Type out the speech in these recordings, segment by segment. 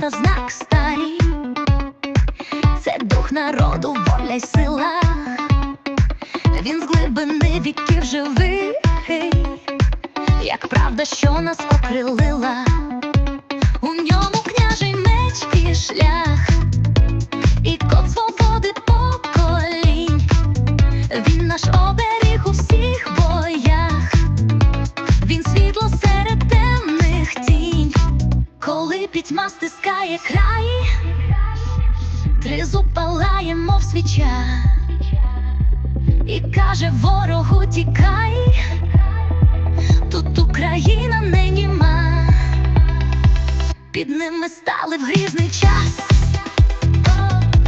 просто знак старий, це дух народу, воля й сила. Він з глибини віків живий, як правда, що нас окрилила. У ньому княжий меч і шлях, пітьма стискає край, тризуб палає, мов свіча, і каже ворогу тікай, тут Україна не німа, під ними стали в грізний час,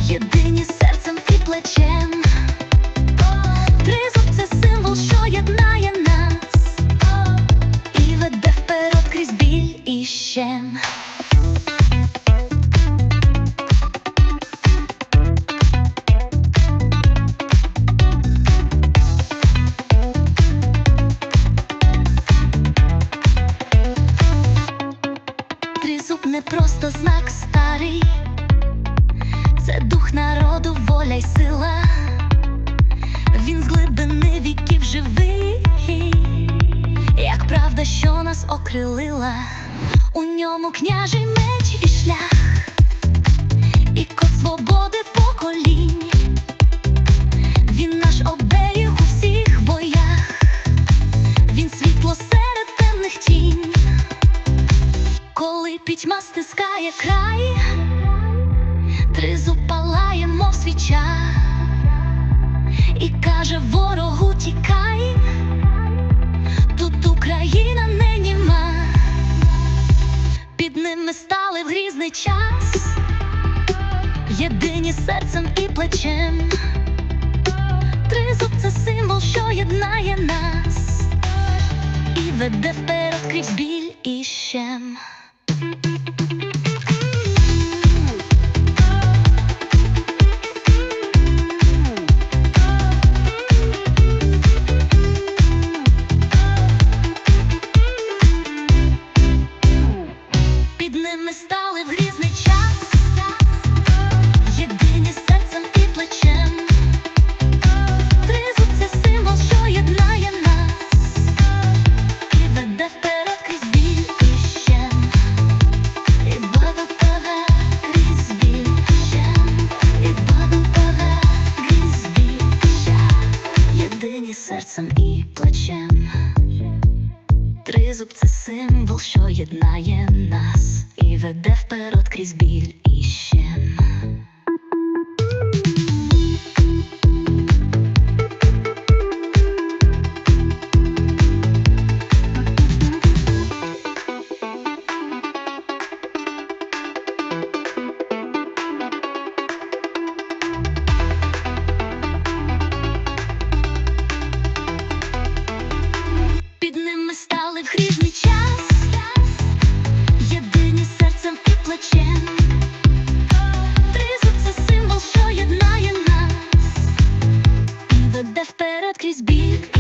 єдині серцем і плечем. Тризуб це символ, що єднає нас. І веде вперед крізь біль і щем. Тризуб не просто знак старий, це дух народу, воля й сила. Він з глибини віків живий, як правда, що нас окрилила. У ньому княжий меч стискає край, тризуб палає, мов свіча, і каже ворогу тікай, тут Україна не німа, під ними стали в грізний час, єдині серцем і плечем. Тризуб це символ, що єднає нас, і веде вперед крізь біль і щем. Під ними стали в символ, що єднає нас і веде вперед крізь біль і ще. the desperate Chris Beat.